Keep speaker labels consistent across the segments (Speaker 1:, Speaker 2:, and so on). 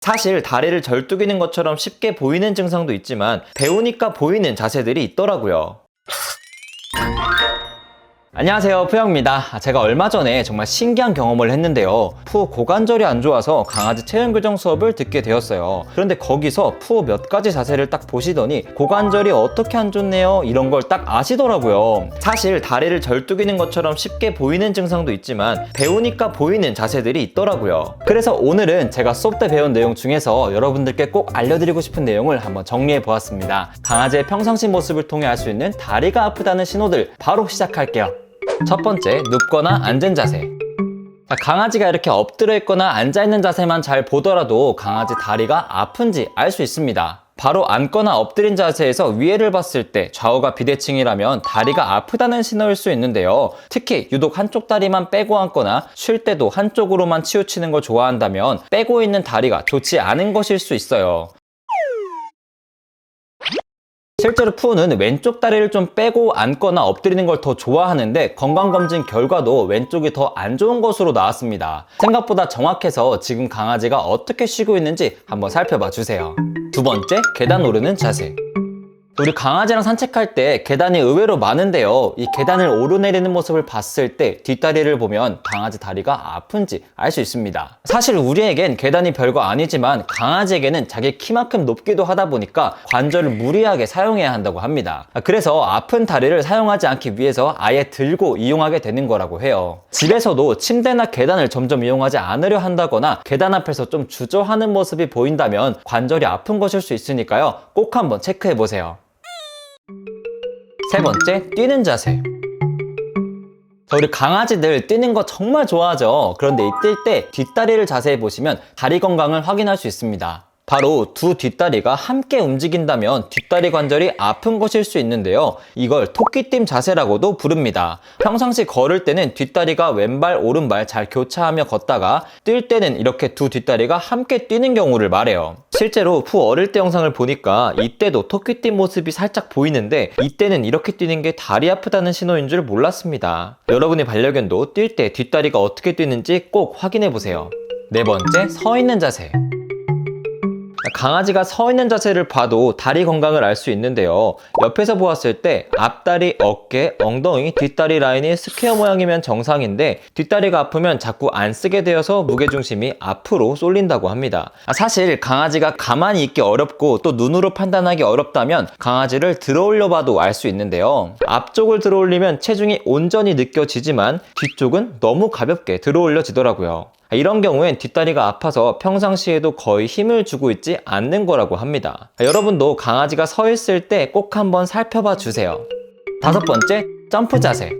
Speaker 1: 사실 다리를 절뚝이는 것처럼 쉽게 보이는 증상도 있지만 배우니까 보이는 자세들이 있더라고요. 안녕하세요 푸영입니다. 아, 제가 얼마 전에 정말 신기한 경험을 했는데요. 푸 고관절이 안 좋아서 강아지 체형 교정 수업을 듣게 되었어요. 그런데 거기서 푸 몇 가지 자세를 딱 보시더니 고관절이 어떻게 안 좋네요? 이런 걸 딱 아시더라고요. 사실 다리를 절뚝이는 것처럼 쉽게 보이는 증상도 있지만 배우니까 보이는 자세들이 있더라고요. 그래서 오늘은 제가 수업 때 배운 내용 중에서 여러분들께 꼭 알려드리고 싶은 내용을 한번 정리해 보았습니다. 강아지의 평상시 모습을 통해 알 수 있는 다리가 아프다는 신호들 바로 시작할게요 첫 번째, 눕거나 앉은 자세. 자, 강아지가 이렇게 엎드려 있거나 앉아 있는 자세만 잘 보더라도 강아지 다리가 아픈지 알 수 있습니다. 바로 앉거나 엎드린 자세에서 위에를 봤을 때 좌우가 비대칭이라면 다리가 아프다는 신호일 수 있는데요. 특히 유독 한쪽 다리만 빼고 앉거나 쉴 때도 한쪽으로만 치우치는 걸 좋아한다면 빼고 있는 다리가 좋지 않은 것일 수 있어요. 실제로 푸우는 왼쪽 다리를 좀 빼고 앉거나 엎드리는 걸 더 좋아하는데 건강검진 결과도 왼쪽이 더 안 좋은 것으로 나왔습니다. 생각보다 정확해서 지금 강아지가 어떻게 쉬고 있는지 한번 살펴봐 주세요. 두 번째, 계단 오르는 자세. 우리 강아지랑 산책할 때 계단이 의외로 많은데요. 이 계단을 오르내리는 모습을 봤을 때 뒷다리를 보면 강아지 다리가 아픈지 알 수 있습니다. 사실 우리에겐 계단이 별거 아니지만 강아지에게는 자기 키만큼 높기도 하다 보니까 관절을 무리하게 사용해야 한다고 합니다. 그래서 아픈 다리를 사용하지 않기 위해서 아예 들고 이용하게 되는 거라고 해요. 집에서도 침대나 계단을 점점 이용하지 않으려 한다거나 계단 앞에서 좀 주저하는 모습이 보인다면 관절이 아픈 것일 수 있으니까요. 꼭 한번 체크해 보세요. 세 번째, 뛰는 자세. 자, 우리 강아지들 뛰는 거 정말 좋아하죠. 그런데 이 뛸 때 뒷다리를 자세히 보시면 다리 건강을 확인할 수 있습니다. 바로 두 뒷다리가 함께 움직인다면 뒷다리 관절이 아픈 것일 수 있는데요. 이걸 토끼띠 자세라고도 부릅니다. 평상시 걸을 때는 뒷다리가 왼발, 오른발 잘 교차하며 걷다가 뛸 때는 이렇게 두 뒷다리가 함께 뛰는 경우를 말해요. 실제로 푸 어릴 때 영상을 보니까 이때도 토끼띠 모습이 살짝 보이는데 이때는 이렇게 뛰는 게 다리 아프다는 신호인 줄 몰랐습니다. 여러분의 반려견도 뛸 때 뒷다리가 어떻게 뛰는지 꼭 확인해 보세요. 네 번째, 서 있는 자세. 강아지가 서 있는 자세를 봐도 다리 건강을 알 수 있는데요. 옆에서 보았을 때 앞다리, 어깨, 엉덩이, 뒷다리 라인이 스퀘어 모양이면 정상인데 뒷다리가 아프면 자꾸 안 쓰게 되어서 무게중심이 앞으로 쏠린다고 합니다. 아, 사실 강아지가 가만히 있기 어렵고 또 눈으로 판단하기 어렵다면 강아지를 들어 올려 봐도 알 수 있는데요. 앞쪽을 들어 올리면 체중이 온전히 느껴지지만 뒤쪽은 너무 가볍게 들어 올려지더라고요. 이런 경우엔 뒷다리가 아파서 평상시에도 거의 힘을 주고 있지 않는 거라고 합니다. 여러분도 강아지가 서 있을 때 꼭 한번 살펴봐 주세요. 다섯 번째, 점프 자세.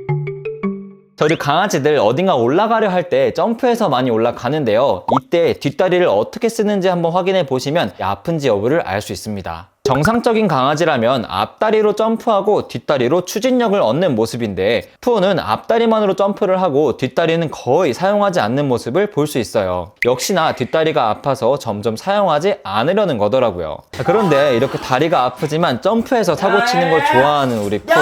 Speaker 1: 저희 강아지들 어딘가 올라가려 할 때 점프해서 많이 올라가는데요. 이때 뒷다리를 어떻게 쓰는지 한번 확인해 보시면 아픈지 여부를 알 수 있습니다. 정상적인 강아지라면 앞다리로 점프하고 뒷다리로 추진력을 얻는 모습인데 푸우는 앞다리만으로 점프를 하고 뒷다리는 거의 사용하지 않는 모습을 볼 수 있어요. 역시나 뒷다리가 아파서 점점 사용하지 않으려는 거더라고요. 그런데 이렇게 다리가 아프지만 점프해서 사고 치는 걸 좋아하는 우리 푸.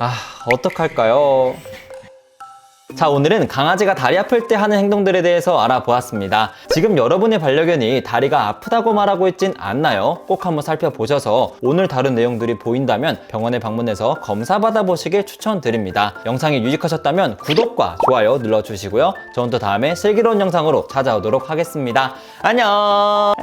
Speaker 1: 아, 어떡할까요? 자, 오늘은 강아지가 다리 아플 때 하는 행동들에 대해서 알아보았습니다. 지금 여러분의 반려견이 다리가 아프다고 말하고 있진 않나요? 꼭 한번 살펴보셔서 오늘 다룬 내용들이 보인다면 병원에 방문해서 검사 받아보시길 추천드립니다. 영상이 유익하셨다면 구독과 좋아요 눌러주시고요. 저는 또 다음에 슬기로운 영상으로 찾아오도록 하겠습니다. 안녕!